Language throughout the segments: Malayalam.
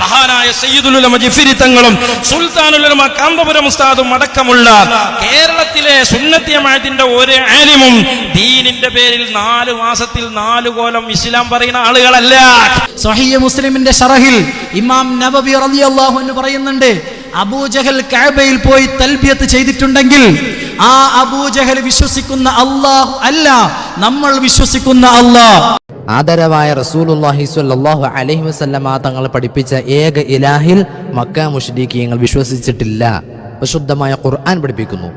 മഹാനായ സയ്യിദുലുലമ ജിഫിരി തങ്ങളും സുൽത്താനുലമ കാന്തപുരം ഉസ്താദും അടക്കമുള്ള കേരളത്തിലെ സുന്നത്തിയമായതിന്റെ ഒരു ആലിമും ദീനിന്റെ പേരിൽ നാല് മാസത്തിൽ നാല് കോലം ഇസ്ലാം പറയുന്ന ആളുകളല്ല. സഹിയ മുസ്ലിമിന്റെ ഷറഹിൽ ഇമാം നബബി റളിയല്ലാഹു എന്ന് പറയുന്നുണ്ട് അബൂജഹൽ കഅബയിൽ പോയി തൽബിയത്ത് ചെയ്തിട്ടുണ്ടെങ്കിൽ ആ അബൂജഹൽ വിശ്വസിക്കുന്ന അല്ലാഹു അല്ല നമ്മൾ വിശ്വസിക്കുന്ന അല്ലാഹ്. ആദരവായ റസൂലുള്ളാഹി സ്വല്ലല്ലാഹു അലൈഹി വസല്ലമ തങ്ങൾ പഠിപ്പിച്ച ഏക ഇലാഹിൽ മക്ക മുഷ്രിക്കീങ്ങൾ വിശ്വസിച്ചിട്ടില്ല. വിശുദ്ധമായ ഖുർആൻ പഠിപ്പിക്കുന്നു.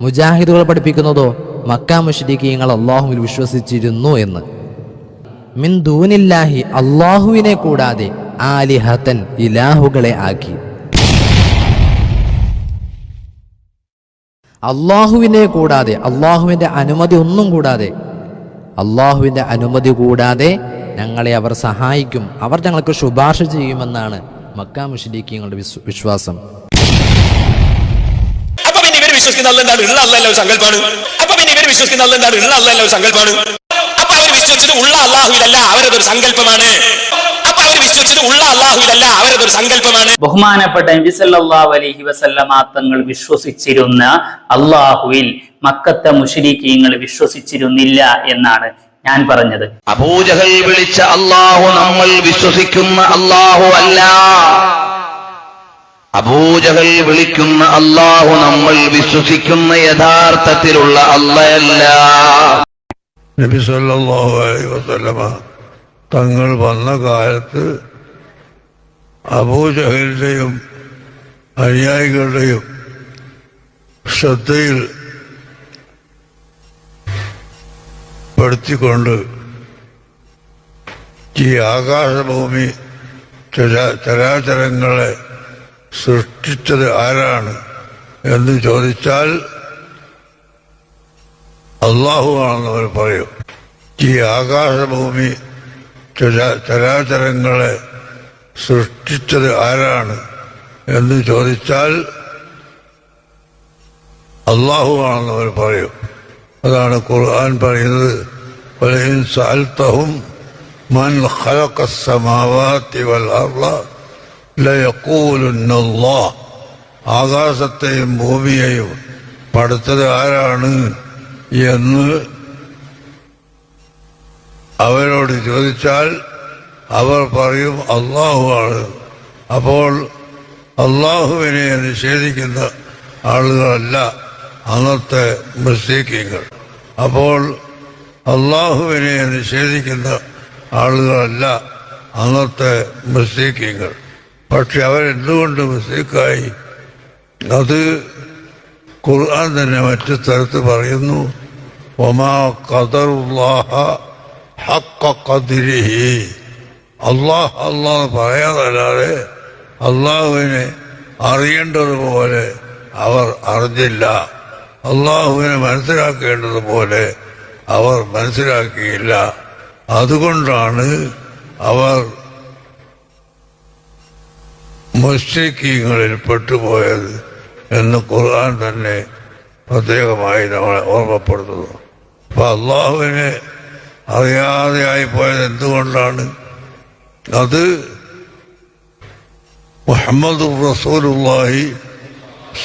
മുജാഹിദുകൾ പഠിപ്പിക്കുന്നതോ മക്ക മുഷ്രിക്കീങ്ങൾ അള്ളാഹുവിൽ വിശ്വസിച്ചിരുന്നു എന്ന്. മിൻ ദൂനില്ലാഹി അള്ളാഹുവിനെ കൂടാതെ ആലിഹത്തൻ ഇലാഹുകളെ ആക്കി. അള്ളാഹുവിനെ കൂടാതെ അള്ളാഹുവിന്റെ അനുമതി ഒന്നും കൂടാതെ അള്ളാഹുവിന്റെ അനുമതി കൂടാതെ ഞങ്ങളെ അവർ സഹായിക്കും. അവർ ഞങ്ങൾക്ക് ശുപാർശ ചെയ്യുമെന്നാണ് മക്ക മുഷിദീഖിയങ്ങളുടെ വിശ്വ വിശ്വാസം. അപ്പൊ പിന്നെ വിശ്വസിക്കുന്ന സങ്കല്പാണ്. അപ്പൊ വിശ്വസിക്കുന്ന അവർ വിശ്വസിച്ചത് ഉള്ള സങ്കല്പമാണ്. അപ്പൊ അവർ അവരതൊരു സങ്കല്പമാണ്. ബഹുമാനപ്പെട്ട നബി സല്ലല്ലാഹു അലൈഹി വസല്ലമ തങ്ങൾ വിശ്വസിച്ചിരുന്ന അള്ളാഹുവിൽ മക്കത്തെ മുഷരിക്കീങ്ങൾ വിശ്വസിച്ചിരുന്നില്ല എന്നാണ് ഞാൻ പറഞ്ഞത്. അബൂജഹൽ വിളിച്ച അള്ളാഹു നമ്മൾ വിശ്വസിക്കുന്ന അള്ളാഹു അല്ല. അബൂജഹൽ വിളിക്കുന്ന അള്ളാഹു നമ്മൾ വിശ്വസിക്കുന്ന യഥാർത്ഥത്തിലുള്ള അല്ലയല്ല നബി സല്ലല്ലാഹു അലൈഹി വസല്ലമ തങ്ങൾ വന്ന കാലത്ത് അബൂജഹലിന്റെയും അനുയായികളുടെയും ശ്രദ്ധയിൽ പെടുത്തിക്കൊണ്ട് ഈ ആകാശഭൂമി ചരാ- ചരാചരങ്ങളെ സൃഷ്ടിച്ചത് ആരാണ് എന്ന് ചോദിച്ചാൽ അള്ളാഹു ആണെന്ന് അവർ പറയും. ഈ ആകാശഭൂമി ചരാ- ചരാചരങ്ങളെ സൃഷ്ടിച്ചത് ആരാണ് എന്ന് ചോദിച്ചാൽ അള്ളാഹു ആണെന്ന് അവർ പറയും. അതാണ് ഖുർആൻ പറയുന്നത് "വലഇൻ സഅൽതഹും മൻ വൽ ആകാശത്തെയും ഭൂമിയെയും പഠിച്ചത് ആരാണ് എന്ന് അവരോട് ചോദിച്ചാൽ അവർ പറയും അള്ളാഹുവാണ് അപ്പോൾ അള്ളാഹുവിനെ നിഷേധിക്കുന്ന ആളുകളല്ല അന്നത്തെ മുസ്ലിക്കുകൾ അപ്പോൾ അള്ളാഹുവിനെ നിഷേധിക്കുന്ന ആളുകളല്ല അന്നത്തെ മുസ്ലിക്കുകൾ പക്ഷെ അവരെന്തുകൊണ്ട് മുസ്ലിക്കായി? അത് ഖുർആൻ തന്നെ മറ്റു സ്ഥലത്ത് പറയുന്നു ഒമാ ഖദറുല്ലാഹ ഹക്ക ഖദിരിഹി. അള്ളാഹ് അള്ളാഹ് പറയാതല്ലാതെ അള്ളാഹുവിനെ അറിയേണ്ടതുപോലെ അവർ അറിഞ്ഞില്ല. അള്ളാഹുവിനെ മനസ്സിലാക്കേണ്ടതുപോലെ അവർ മനസ്സിലാക്കിയില്ല. അതുകൊണ്ടാണ് അവർ മുസ്ലിക്കീങ്ങളിൽ പെട്ടുപോയത് എന്ന് ഖുർആൻ തന്നെ പ്രത്യേകമായി നമ്മളെ ഓർമ്മപ്പെടുത്തുന്നു. അപ്പൊ അള്ളാഹുവിനെ അറിയാതെയായി പോയത് എന്തുകൊണ്ടാണ്? അത് മുഹമ്മദ് റസൂലുള്ളാഹി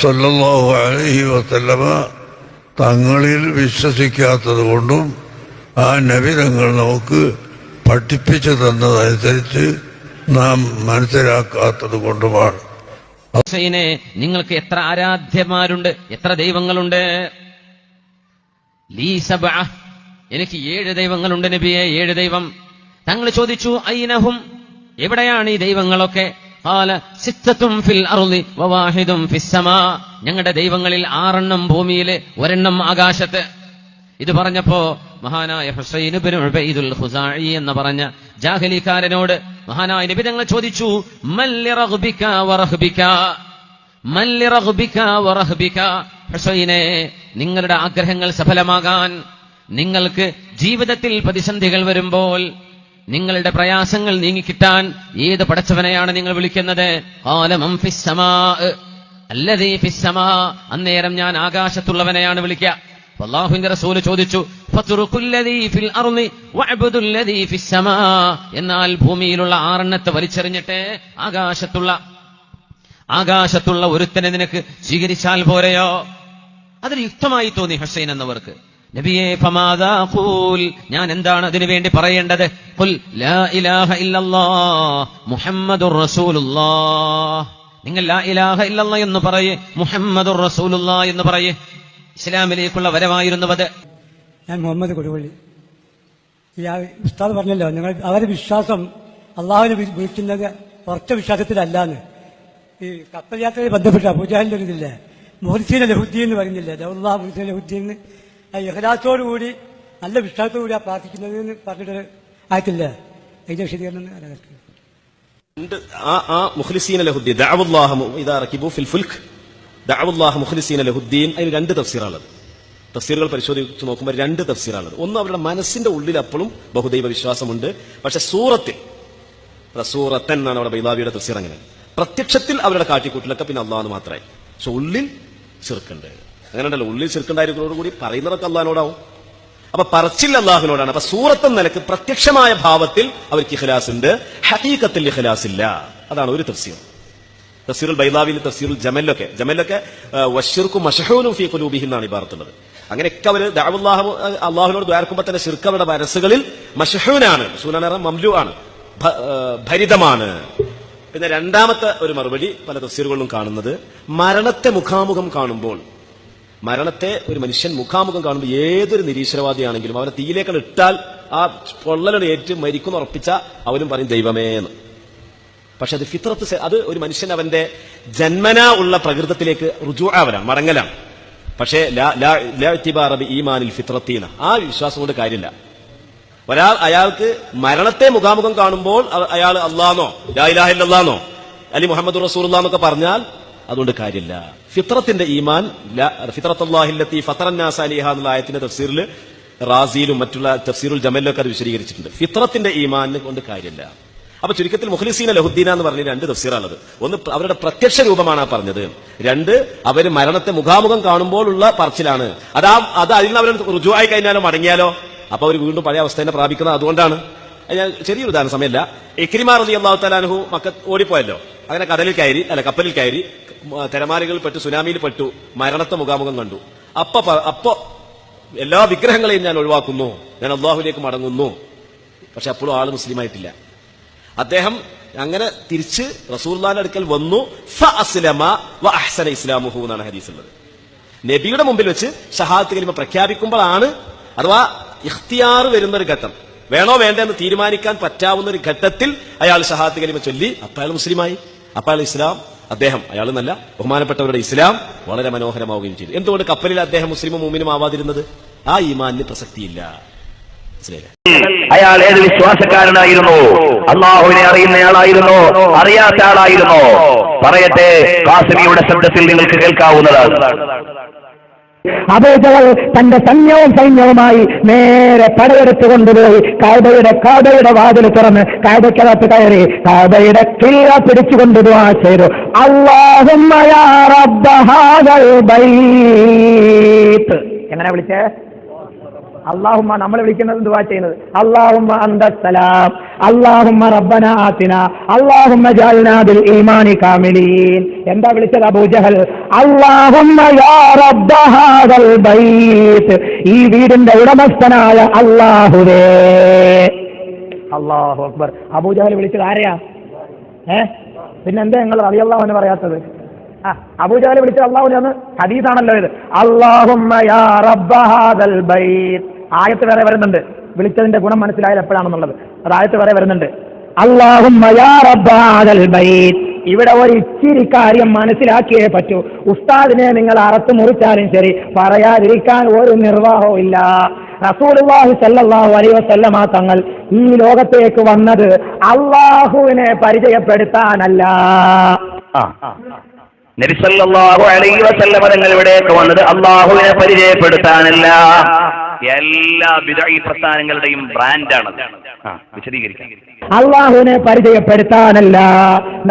സല്ലല്ലാഹു അലൈഹി വസല്ലമ തങ്ങളിൽ വിശ്വസിക്കാത്തത് കൊണ്ടും ആ നബി തങ്ങൾ നമുക്ക് പഠിപ്പിച്ചു തന്നതനുസരിച്ച് നാം മനസ്സിലാക്കാത്തത് കൊണ്ടുമാണ്. ഹുസൈനെ നിങ്ങൾക്ക് എത്ര ആരാധ്യമാരുണ്ട് എത്ര ദൈവങ്ങളുണ്ട്. എനിക്ക് ഏഴ് ദൈവങ്ങളുണ്ട് നബിയെ ഏഴ് ദൈവം. തങ്ങൾ ചോദിച്ചു ഐനഹും എവിടെയാണ് ഈ ദൈവങ്ങളൊക്കെ? ഞങ്ങളുടെ ദൈവങ്ങളിൽ ആറെണ്ണം ഭൂമിയിൽ ഒരെണ്ണം ആകാശത്ത്. ഇത് പറഞ്ഞപ്പോ മഹാനായ ഹുസൈൻ ഹുസായി എന്ന് പറഞ്ഞ ജാഹലിക്കാരനോട് മഹാനായ നബി തങ്ങൾ ചോദിച്ചു ഹുസൈനെ നിങ്ങളുടെ ആഗ്രഹങ്ങൾ സഫലമാകാൻ നിങ്ങൾക്ക് ജീവിതത്തിൽ പ്രതിസന്ധികൾ വരുമ്പോൾ നിങ്ങളുടെ പ്രയാസങ്ങൾ നീങ്ങിക്കിട്ടാൻ ഏത് പടച്ചവനെയാണ് നിങ്ങൾ വിളിക്കുന്നത്? ഖാല ഫിസ്സമാ അല്ലതീ സമാ അല്ലദീ ഫിസ് സമാ. അന്നേരം ഞാൻ ആകാശത്തുള്ളവനെയാണ് വിളിക്കുക. റസൂൽ ചോദിച്ചു. എന്നാൽ ഭൂമിയിലുള്ള ആറെണ്ണത്തെ വലിച്ചെറിഞ്ഞിട്ട് ആകാശത്തുള്ള ആകാശത്തുള്ള ഒരുത്തനെ നിനക്ക് സ്വീകരിച്ചാൽ പോരെയോ? അതൊരു യുക്തമായി തോന്നി ഹസൈൻ എന്നവർക്ക്. നബിയെ ഫമാദാ ഖൂൽ. ഞാൻ എന്താണ് അതിനു വേണ്ടി പറയേണ്ടത്? ഖുൽ ലാ ഇലാഹ ഇല്ലല്ലാഹ് മുഹമ്മദുർ റസൂലുള്ളാഹ്. നിങ്ങൾ ലാ ഇലാഹ ഇല്ലല്ലാ എന്ന് പറയേ മുഹമ്മദുർ റസൂലുള്ളാഹ് എന്ന് പറയേ. ഇസ്ലാമിലേക്കുള്ള വരവായിരുന്നു അത്. ഞാൻ മുഹമ്മദ് കൊടുവള്ളി. ഉസ്താദ് പറഞ്ഞല്ലോ നിങ്ങൾ അവരെ വിശ്വാസം അള്ളാഹുവിനെ വിളിക്കുന്നത് ഉറച്ച വിശ്വാസത്തിലല്ലാന്ന്. ഈ കപ്പൽ യാത്രയിൽ ബന്ധപ്പെട്ട അബുജാഹിന്റെ ഒരു ഇതില്ലേ? മുഹദ്ദീൻ അലഹുദ്ദീൻ എന്ന് പറയുന്നില്ലേ? ദൗല്ലാ മുഹദ്ദീൻ ലഹുദ്ദീൻ ആ നല്ല വിശ്വാസത്തോടുകൂടി ആ പ്രാർത്ഥിക്കുന്നത് എന്ന് പറഞ്ഞിട്ട് ആയിട്ടില്ല. അതിന്റെ വിശദീകരണം ആ ആ ഇദാ റകിബു ഫിൽ രണ്ട് തഫ്സീറാണുള്ളത്. തഫ്സീറുകൾ പരിശോധിച്ച് നോക്കുമ്പോൾ രണ്ട് തഫ്സീറാണുള്ളത്. ഒന്ന് അവരുടെ മനസ്സിന്റെ ഉള്ളിൽ അപ്പോഴും ബഹുദൈവ വിശ്വാസമുണ്ട്. പക്ഷെ സൂറത്തിൽ സൂറത്തൻ എന്നാണ് അവിടെ ബൈലാവിയുടെ തഫ്സീർ അങ്ങനെ. പ്രത്യക്ഷത്തിൽ അവരുടെ കാട്ടിക്കൂട്ടിലൊക്കെ പിന്നെ അള്ളാഹ് മാത്രമായി. പക്ഷെ ഉള്ളിൽ ചെറുക്കുണ്ട്. അങ്ങനെ ഉള്ളിൽ ചെറുക്കുണ്ടായിരിക്കുന്നതോട് കൂടി പറയുന്നതൊക്കെ അള്ളഹാനോടാവും. അപ്പൊ പറച്ചിൽ അള്ളാഹുനോടാണ് അപ്പൊ സൂറത്ത് നിലയ്ക്ക് പ്രത്യക്ഷമായ ഭാവത്തിൽ അവർക്ക് ഇഖ്ലാസ് ഉണ്ട് ഹഖീഖത്തിൽ ഇഖ്ലാസ് ഇല്ല അതാണ് ഒരു തഫ്സീർ. തഫ്സീറുൽ ബൈലാവിൽ തഫ്സീറുൽ ജമലൊക്കെ ജമലൊക്കെ വഷിർക്കും മഷഹൂനും ഫീ കുലൂബിഹി എന്നാണ് ഇബാറത്തുള്ളത് അങ്ങനെയൊക്കെ അവർ ദാവുല്ലാഹു അള്ളാഹുനോട് ദ്വാരക്കുമ്പോൾ തന്നെ ഷിർക്ക് മനസ്സുകളിൽ മഷഹൂനാണ്. മഷഹൂനാണ് മംലു ആണ് ഭരിതമാണ്. പിന്നെ രണ്ടാമത്തെ ഒരു മറുപടി പല തഫ്സീറുകളിലും കാണുന്നത്. മരണത്തെ മുഖാമുഖം കാണുമ്പോൾ മരണത്തെ ഒരു മനുഷ്യൻ മുഖാമുഖം കാണുമ്പോൾ ഏതൊരു നിരീശ്വരവാദിയാണെങ്കിലും അവനെ തീയിലേക്കാണ് ഇട്ടാൽ ആ പൊള്ളലാണ് ഏറ്റ് മരിക്കുന്ന ഉറപ്പിച്ച അവനും പറയും ദൈവമേ എന്ന്. പക്ഷെ അത് ഫിത്രത്ത് അത് ഒരു മനുഷ്യൻ അവന്റെ ജന്മനാ ഉള്ള പ്രകൃതത്തിലേക്ക് റുജു ആവലാണ് മടങ്ങലാണ്. പക്ഷേ ഈമാനിൽ ഫിത്രത്തീന ആ വിശ്വാസം കൊണ്ട് കാര്യമില്ല. ഒരാൾ അയാൾക്ക് മരണത്തെ മുഖാമുഖം കാണുമ്പോൾ അയാൾ അള്ളാന്നോ ലാ ഇലാഹ ഇല്ലല്ലാന്നോ അലി മുഹമ്മദ് റസൂർ എന്നൊക്കെ പറഞ്ഞാൽ അതുകൊണ്ട് കാര്യമില്ല. ഫിത്രത്തിന്റെ ഈമാൻ ഫിത്രത്തുല്ലാഹില്ലത്തി ഫത്തറന്നാസ അലിഹ എന്നുള്ള ആയത്തിന്റെ തഫ്സീറിൽ റാസിയിലും മറ്റുള്ള തഫ്സീറുൽ ജമലിലൊക്കെ അത് വിശദീകരിച്ചിട്ടുണ്ട്. ഫിത്രത്തിന്റെ ഈമാനിനെ കൊണ്ട് കാര്യമില്ല. അപ്പൊ ചുരുക്കത്തിൽ മുഖ്ലിസീന ലഹുദ്ദീന എന്ന് പറഞ്ഞ രണ്ട് തഫ്സീറാണത് ഒന്ന് അവരുടെ പ്രത്യക്ഷ രൂപമാണ് പറഞ്ഞത്. രണ്ട് അവർ മരണത്തെ മുഖാമുഖം കാണുമ്പോഴുള്ള പറച്ചിലാണ്. അതാ അത് അതിൽ നിന്ന് അവർ റുജുവായി കഴിഞ്ഞാലോ മടങ്ങിയാലോ? അപ്പൊ അവർ വീണ്ടും പഴയ അവസ്ഥ തന്നെ പ്രാപിക്കുന്നത് അതുകൊണ്ടാണ്. അത് ഞാൻ ചെറിയൊരു ഉദാഹരണ സമയമല്ല. എക്രിമാർ റതി അള്ളാഹു തലാനുഹു മക്ക ഓടിപ്പോയല്ലോ. അങ്ങനെ കടലിൽ കയറി അല്ല കപ്പലിൽ കയറി തിരമാലകൾ പെട്ടു സുനാമിയിൽ പെട്ടു മരണത്തെ മുഖാമുഖം കണ്ടു. അപ്പൊ അപ്പോ എല്ലാ വിഗ്രഹങ്ങളെയും ഞാൻ ഒഴിവാക്കുന്നു. ഞാൻ അള്ളാഹുലേക്ക് മടങ്ങുന്നു. പക്ഷെ അപ്പോഴും ആൾ മുസ്ലിമായിട്ടില്ല. അദ്ദേഹം അങ്ങനെ തിരിച്ച് റസൂർലാന്റെ അടുക്കൽ വന്നു. അഹ്സന ഇസ്ലാമുഹു എന്നാണ് ഹദീസ് ഉള്ളത് നബിയുടെ മുമ്പിൽ വെച്ച് ഷഹാദത്ത് കലിമ പ്രഖ്യാപിക്കുമ്പോഴാണ് അഥവാ ഇഖ്തിയാർ വരുന്ന ഒരു ഘട്ടം. വേണോ വേണ്ടെന്ന് തീരുമാനിക്കാൻ പറ്റാവുന്ന ഒരു ഘട്ടത്തിൽ അയാൾ ഷഹാദ് കലിമ ചൊല്ലി. അപ്പൊ അയാൾ മുസ്ലിമായി. അപ്പൊ അയാൾ ഇസ്ലാം. അദ്ദേഹം അയാൾ നല്ല ബഹുമാനപ്പെട്ടവരുടെ ഇസ്ലാം വളരെ മനോഹരമാവുകയും ചെയ്തു. എന്തുകൊണ്ട് കപ്പലിൽ അദ്ദേഹം മുസ്ലിമും മൂമിനും ആവാതിരുന്നത്? ആ ഈമാനിന് പ്രസക്തിയില്ല. അയാൾ ഏത് വിശ്വാസക്കാരനായിരുന്നു? അള്ളാഹുവിനെ അറിയുന്നയാളായിരുന്നോ? അറിയാത്ത ആളായിരുന്നോ? പറയട്ടെ കാസിമിയുടെ ശബ്ദത്തിൽ നിങ്ങൾക്ക് കേൾക്കാവുന്നതാണ്. അബൂജഹൽ തന്റെ സൈന്യവും സൈന്യവുമായി നേരെ പടയെടുത്തു കൊണ്ടുപോയി കാബയുടെ കാബയുടെ വാതിൽ തുറന്ന് കാബയ്ക്കകത്ത് കയറി കാബയുടെ കിള്ള പിടിച്ചു കൊണ്ടുപോവാ ചെയ്തു. അള്ളാഹുമ്മ യാ റബ്ബ എങ്ങനെ വിളിച്ചേ? അള്ളാഹുമ്മ നമ്മൾ വിളിക്കുന്നത് ദുവാ ചെയ്യുന്നത്? അള്ളാഹുമ്മ അന്തസ്സലാം അള്ളാഹുമ്മ റബ്ബന ആത്തിന. അള്ളാഹുമ്മ ജഅൽനാ ബിൽ ഈമാനി കാമിലീൻ. എന്താ വിളിച്ചത് അബൂജഹൽ അള്ളാഹുമ്മ യാ റബ്ബ ഹാദൽ ബൈത്ത്. ഈ വീടിന്റെ ഉടമസ്ഥനായ അള്ളാഹുവേ. അള്ളാഹു അക്ബർ. അബൂജഹൽ വിളിച്ചത് ആരെയാ? ഏ? പിന്നെന്താ നിങ്ങൾ അറിയല്ലാഹുവിന് പറയാത്തത്? ആ വിളിച്ച അള്ളാഹുനെ അന്ന് ഹദീസാണല്ലോ ഇത്. ബൈത്ത്. ആയത്ത് വരെ വരുന്നുണ്ട്. വിളിച്ചതിന്റെ ഗുണം മനസ്സിലായത് എപ്പോഴാണെന്നുള്ളത്. അത് ആയത്ത് വരെ വരുന്നുണ്ട്. അള്ളാഹും ഇവിടെ ഒരു ഇച്ചിരി കാര്യം മനസ്സിലാക്കിയേ പറ്റൂ. ഉസ്താദിനെ നിങ്ങൾ അറത്ത് മുറിച്ചാലും ശരി പറയാതിരിക്കാൻ ഒരു നിർവാഹവും ഇല്ല. റസൂലുള്ളാഹി സല്ലല്ലാഹു അലൈഹി വസല്ലമ തങ്ങൾ ഈ ലോകത്തേക്ക് വന്നത് അള്ളാഹുവിനെ പരിചയപ്പെടുത്താനല്ല. നബിസല്ലാഹു അലൈ വസല്ലമ തങ്ങൾ ഇവിടേക്ക് വന്നത് അള്ളാഹുവിനെ പരിചയപ്പെടുത്താനല്ല. എല്ലാ വിദഗ്ധ പ്രസ്ഥാനങ്ങളുടെയും ബ്രാൻഡാണ് അള്ളാഹുവിനെ പരിചയപ്പെടുത്താനല്ല.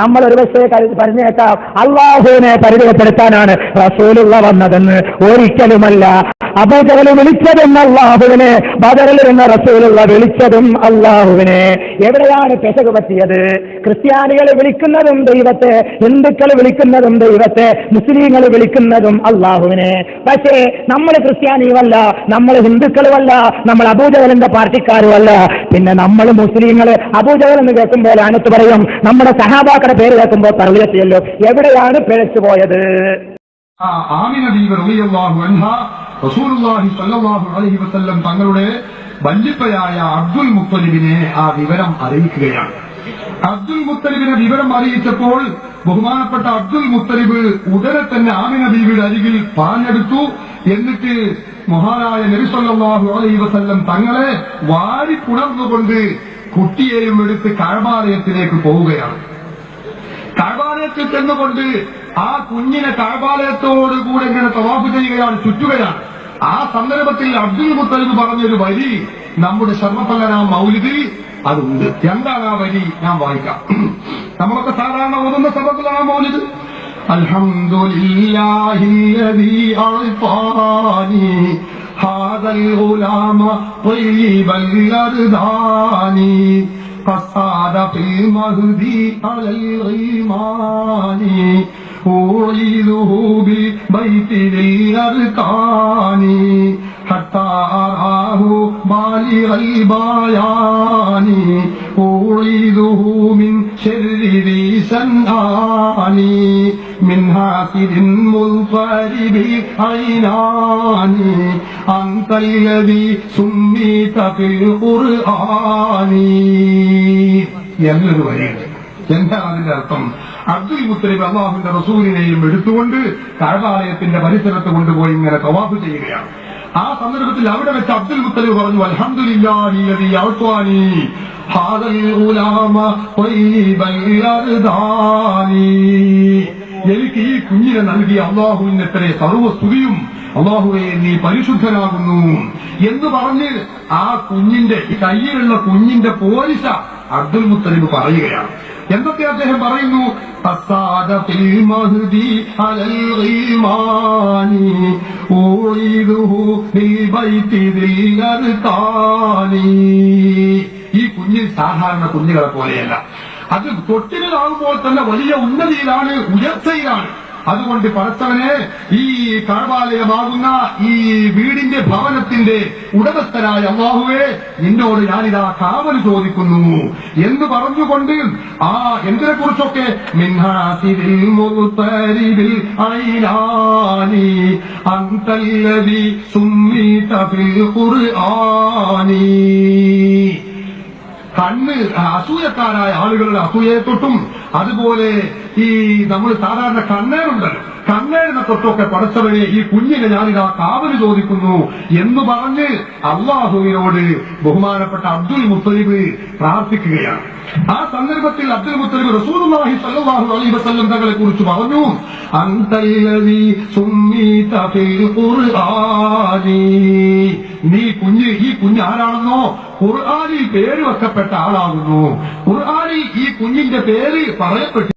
നമ്മൾ ഒരു പക്ഷേ പറഞ്ഞേക്കാം അള്ളാഹുവിനെ പരിചയപ്പെടുത്താനാണ് റസൂലുള്ള വന്നതെന്ന് ഒരിക്കലുമല്ല. അബൂജഹൽ വിളിച്ചതും അള്ളാഹുവിനെ ബദറിൽ എന്ന റസൂലുള്ള വിളിച്ചതും അള്ളാഹുവിനെ. എവിടെയാണ് പെശക് പറ്റിയത്? ക്രിസ്ത്യാനികൾ വിളിക്കുന്നതും ദൈവത്തെ ഹിന്ദുക്കൾ വിളിക്കുന്നതും ദൈവത്തെ മുസ്ലിങ്ങൾ വിളിക്കുന്നതും അള്ളാഹുവിനെ. പക്ഷേ നമ്മൾ ക്രിസ്ത്യാനിയുമല്ല നമ്മൾ ഹിന്ദുക്കളുമല്ല നമ്മൾ അബൂജഹലിന്റെ പാർട്ടിക്കാരുമല്ല. പിന്നെ നമ്മൾ മുസ്ലിങ്ങൾ അബൂജഹൽ എന്ന് കേൾക്കുമ്പോൾ അനത്ത് പറയും നമ്മുടെ സഹാബാക്കളുടെ പേര് കേൾക്കുമ്പോൾ പറയത്തിയല്ലോ എവിടെയാണ് പിഴച്ചു പോയത് ആമിന ബീവി റളിയല്ലാഹു അൻഹ റസൂലുള്ളാഹി സ്വല്ലല്ലാഹു അലൈഹി വസല്ലം തങ്ങളുടെ വല്യപ്പയായ അബ്ദുൽ മുത്തലിബിനെ ആ വിവരം അറിയിക്കുകയാണ്. അബ്ദുൽ മുത്തലിബിനെ വിവരം അറിയിച്ചപ്പോൾ ബഹുമാനപ്പെട്ട അബ്ദുൽ മുത്തലിബ് ഉടനെ തന്നെ ആമിന ബീവിയുടെ അരികിൽ പാഞ്ഞെടുത്തു. എന്നിട്ട് മഹാനായ നബി സല്ലല്ലാഹു അലൈഹി വസല്ലം തങ്ങളെ വാരി പുണർന്നുകൊണ്ട് കുട്ടിയെയും എടുത്ത് കഴബാലയത്തിലേക്ക് പോവുകയാണ്. കഴബാലയത്തിൽ ചെന്നുകൊണ്ട് ആ കുഞ്ഞിനെ കഴബാലയത്തോട് കൂടെ ഇങ്ങനെ തവാഫ് ചെയ്യുകയാണ് ചുറ്റുകയാണ് ആ സന്ദർഭത്തിൽ അബ്ദുൽ മുത്തലിബ് പറഞ്ഞൊരു വരി നമ്മുടെ ശർമ്മപ്പല്ലന മൗലിദിൽ അതുണ്ട് എന്താണ് ആ വരി ഞാൻ വായിക്കാം നമ്മളൊക്കെ സാധാരണ ഓതുന്ന സഭത്തിലാണ് മൗലിദ് അൽഹംദുലില്ലാഹില്ലദീ അഅ്താനി هذا الغلام طيب الأردان قصاد في المهدي على الغيمان أعيده ببيت ذي الأركان حتى أراه بالغ البيان أعيده من شر ذي سنآن من حاسد منقلب عينان أنت الذي سميت في القرآن என்று வருகிறது என்ன அதில் அர்த்தம் അബ്ദുൽ മുത്തലിബ് അള്ളാഹുവിന്റെ റസൂലിനെയും എടുത്തുകൊണ്ട് കഴബാലയത്തിന്റെ പരിസരത്ത് കൊണ്ടുപോയി ഇങ്ങനെ തവാഫ് ചെയ്യുകയാണ്. ആ സന്ദർഭത്തിൽ അവിടെ വെച്ച് അബ്ദുൽ മുത്തലിബ് പറഞ്ഞു അർദാനി. എനിക്ക് ഈ കുഞ്ഞിനെ നൽകിയ അള്ളാഹുവിന്റെ എത്ര സർവസ്തുതിയും അള്ളാഹുവെ നീ പരിശുദ്ധനാകുന്നു. എന്ന് പറഞ്ഞ് ആ കുഞ്ഞിന്റെ കയ്യിലുള്ള കുഞ്ഞിന്റെ പോലീസ അബ്ദുൽ മുത്തലിബ് പറയുകയാണ്. എന്തൊക്കെ അദ്ദേഹം പറയുന്നു. ഈ കുഞ്ഞ് സാധാരണ കുഞ്ഞുകളെ പോലെയല്ല. അത് തൊട്ടിലാകുമ്പോൾ തന്നെ വലിയ ഉന്നതിയിലാണ് ഉയർച്ചയിലാണ്. അതുകൊണ്ട് പടച്ചവനെ ഈ കാർബാലയമാകുന്ന ഈ വീടിന്റെ ഭവനത്തിന്റെ ഉടമസ്ഥനായ അള്ളാഹുവേ നിന്നോട് ഞാനിതാ കാവൽ ചോദിക്കുന്നു. എന്ന് പറഞ്ഞുകൊണ്ട് ആ എന്തിനെ കുറിച്ചൊക്കെ മിന്നാസിൽ ഫിൽ ഖുർആനി. കണ്ണ് അസൂയക്കാരായ ആളുകളുടെ അസൂയയെ തൊട്ടും അതുപോലെ ഈ നമ്മൾ സാധാരണ കണ്ണേറുണ്ടല്ലോ. കണ്ണേറിനെ തൊട്ടൊക്കെ പടച്ചവനെ ഈ കുഞ്ഞിനെ ഞാനിതാ കാവൽ ചോദിക്കുന്നു എന്ന് പറഞ്ഞ് അള്ളാഹുവിനോട് ബഹുമാനപ്പെട്ട അബ്ദുൽ മുത്തലിബ് പ്രാർത്ഥിക്കുകയാണ്. ആ സന്ദർഭത്തിൽ അബ്ദുൽ മുത്തലിബ് റസൂലുള്ളാഹി സ്വല്ലല്ലാഹു അലൈഹി വസല്ലം തങ്ങളെ കുറിച്ച് പറഞ്ഞു അന്തല്ലദീ സുമ്മീത ഫിൽ ഖുർആനി. നീ കുഞ്ഞ് ഈ കുഞ്ഞ് ആരാണെന്നോ? ഖുർആനിൽ പേര് വെക്കപ്പെട്ട ആളാകുന്നു. ഖുർആനിൽ ഈ കുഞ്ഞിന്റെ പേര് പറയപ്പെട്ടു